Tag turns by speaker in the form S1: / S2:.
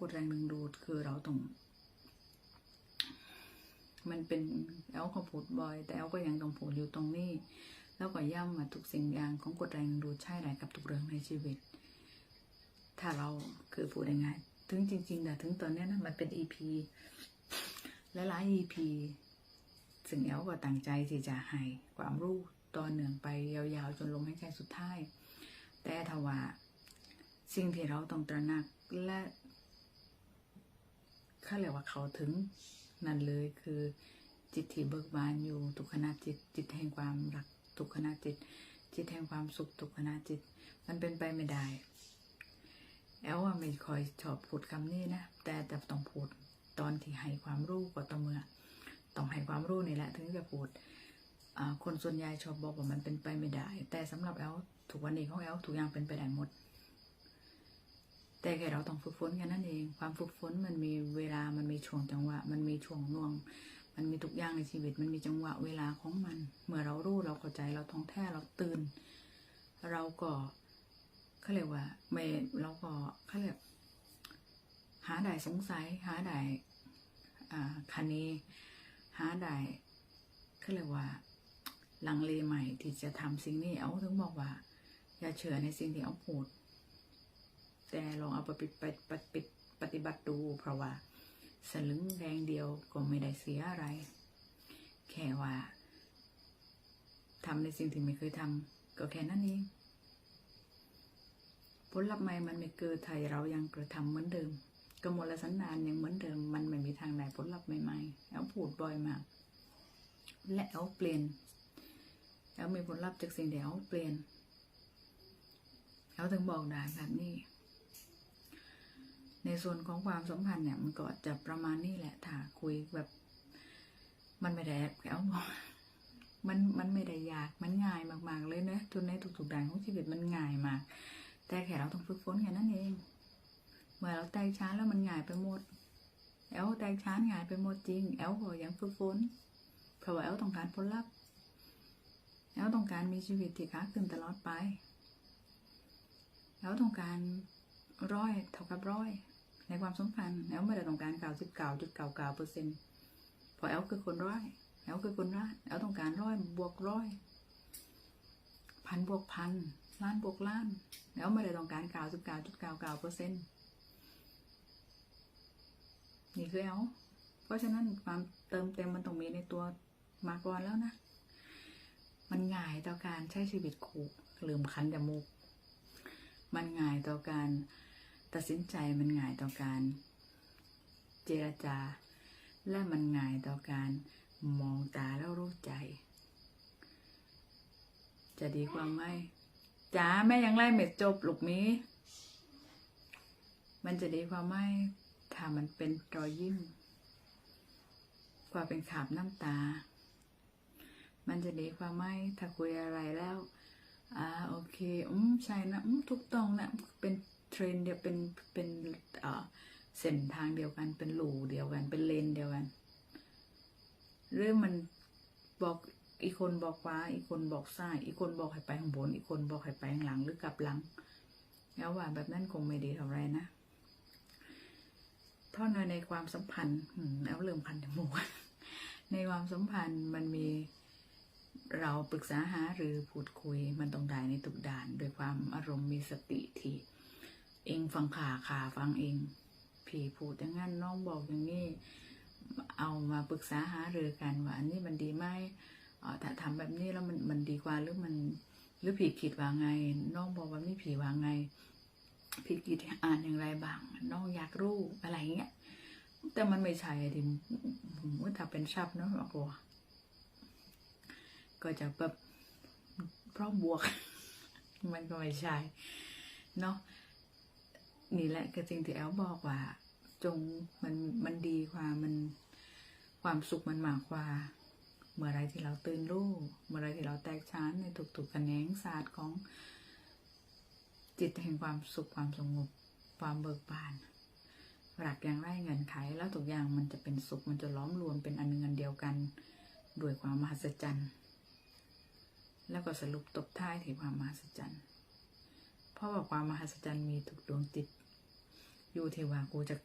S1: กฎแรงดึงดูดคือเราต้อง มันเป็นแอลเขาพูดบ่อย แต่แอลก็ยังต้องพูดอยู่ตรงนี้ แล้วก็ย้ำว่าทุกสิ่งอย่างของกฎแรงดึงดูดใช่ได้กับทุกเรื่องในชีวิต ถ้าเราคือพูดยังไงถึงจริงๆแต่ถึงตอนนี้นะมันเป็น EP และหลาย EP ซึ่งแอลก็ตั้งใจที่จะให้ความรู้ต่อเหนื่องไปยาวๆ จนลมหายใจสุดท้าย แต่ถ้าว่าสิ่งที่เราต้องตระหนักและ เขาเรียกว่าเขาถึงนั่นเลยคือจิตที่เบิกบานอยู่ทุกขณะจิตจิตแห่งความรักทุกขณะจิต จิตแห่งความสุขทุกขณะจิต มันเป็นไปไม่ได้แอลว่าไม่คอยชอบพูดคำนี้นะแต่แต่ต้องพูดตอนที่ให้ความรู้ก็ต่อเมื่อต้องให้ความรู้นี่แหละถึงจะพูดคนส่วนใหญ่ชอบบอกว่ามันเป็นไปไม่ได้ แต่สำหรับแอลทุกวันนี้ของแอลทุกอย่างเป็นไปได้หมด แต่แค่เราต้องฝึกฝนแค่นั้นเอง ความฝึกฝนมันมีเวลา มันมีช่วงจังหวะ มันมีช่วงน่วง มันมีทุกอย่างในชีวิต มันมีจังหวะเวลาของมัน เมื่อเรารู้เราเข้าใจเราท่องแท้เราตื่น เราก็เขาเรียกว่าไม่เราก็เขาเรียกหาได้สงสัย หาได้อ่าคันนี้หาได้เขาเรียกว่าลังเลใหม่ที่จะทำสิ่งนี้เอาถึงบอกว่า อย่าเชื่อในสิ่งที่เอาพูด แต่ลองเอาไปปฏิปฏิปฏิบัติดู เพราะว่าสลึงแดงเดียวก็ไม่ได้เสียอะไร แค่ว่าทำในสิ่งที่ไม่เคยทำก็แค่นั้นเองผลลัพธ์ใหม่มันไม่เกิดไทยเรายังกระทำเหมือนเดิมกมลสันดานยังเหมือนเดิม มันไม่มีทางไหนผลลัพธ์ใหม่ๆแล้วพูดบ่อยมาก และเอาเปลี่ยน แล้วมีผลลัพธ์จากสิ่งเดียวเปลี่ยนเขาถึงบอกได้แบบนี้ ในส่วนของความสัมพันธ์เนี่ยมันก็จะประมาณนี้แหละถ้าคุยแบบ มันไม่ได้เขาบอกมันมันไม่ได้ยากมันง่ายมากๆเลยนะจนในทุกๆด้านของชีวิตมันง่ายมาก แต่แค่เราต้องฝึกฝนแค่นั้นเองเมื่อเราแตกช้าแล้วมันง่ายไปหมดแอลแตกช้าง่ายไปหมดจริงแอลก็ยังฝึกฝนเพราะว่าแอลต้องการผลลัพธ์แอลต้องการมีชีวิตที่ค้าขึ้นตลอดไปแล้วต้องการร้อยเท่ากับร้อย ในความสัมพันธ์แล้วไม่ได้ต้องการเก้าสิบเก้าจุดเก้าเก้าเปอร์เซ็นต์พอแอลคือคนร้อยแอลคือคนร้ายแอลต้องการร้อยบวกร้อยพันบวกพันล้านบวกล้านแล้วไม่ได้ต้องการเก้าสิบเก้าจุดเก้าเก้าเปอร์เซ็นต์นี่คือแอลเพราะฉะนั้นความเติมเต็มมันต้องมีในตัวมาก่อนแล้วนะ มันง่ายต่อการใช้ชีวิตคู่ลืมคันจมูกมันง่ายต่อการ ตัดสินใจมันง่ายต่อการ เจรจา และมันง่ายต่อการมองตาแล้วรู้ใจ จะดีกว่าไหมจ๋าแม่ยังไล่เม็ดจบลูกมีมันจะดีกว่าไหมถ้ามันเป็นรอยยิ้มกว่าเป็นขาบน้ำตา มันจะดีกว่าไหมถ้าคุยอะไรแล้ว อ่าโอเค อืมใช่นะ อืมถูกต้องนะ เป็น เทรนเดียวเป็นเป็นเส้นทางเดียวกันเป็นหลูเดียวกัน เป็นเลนเดียวกันหรือมันบอกอีกคนบอกขวาอีกคนบอกซ้ายอีกคนบอกให้ไปข้างบน อีกคนบอกให้ไปข้างหลังหรือกลับหลัง แล้วว่าแบบนั้นคงไม่ดีเท่าไรนะเพราะในในความสัมพันธ์แล้วเริ่มพันจมูกในความสัมพันธ์มันมีเราปรึกษาหาหรือพูดคุยมันต้องได้ในทุกด่านโดยความอารมณ์มีสติที่ เองฟังขาขาฟังเองพี่พูดอย่างนั้นน้องบอกอย่างนี้ เอามาปรึกษาหารือกันว่าอันนี้มันดีไหมถ้าทำแบบนี้แล้วมันมันดีกว่าหรือมันหรือผีคิดว่าไง น้องบอกว่านี่ผีว่าไงพี่คิดอ่านอย่างไรบ้าง น้องอยากรู้อะไรเงี้ยแต่มันไม่ใช่ดิถ้าเป็นชับเนาะบอกว่าก็จะแบบพราะบวก มันก็ไม่ใช่เนาะ นี่แหละคือสิ่งที่แอลบอกว่า จงมันมันดีกว่ามันความสุขมันมากกว่า เมื่อไรที่เราตื่นรู้ เมื่อไรที่เราแตกฉานในทุกๆแขนงศาสตร์ของจิตแห่งความสุขความสงบความเบิกบานหลักอย่างไรเงินไขแล้วทุกอย่างมันจะเป็นสุขมันจะล้อมรวมเป็นอันหนึ่งอันเดียวกันด้วยความมหัศจรรย์ แล้วก็สรุปตบท้ายที่ความมหัศจรรย์ เพราะว่าความมหัศจรรย์มีทุกดวงจิต อยู่ที่ว่ากูจะ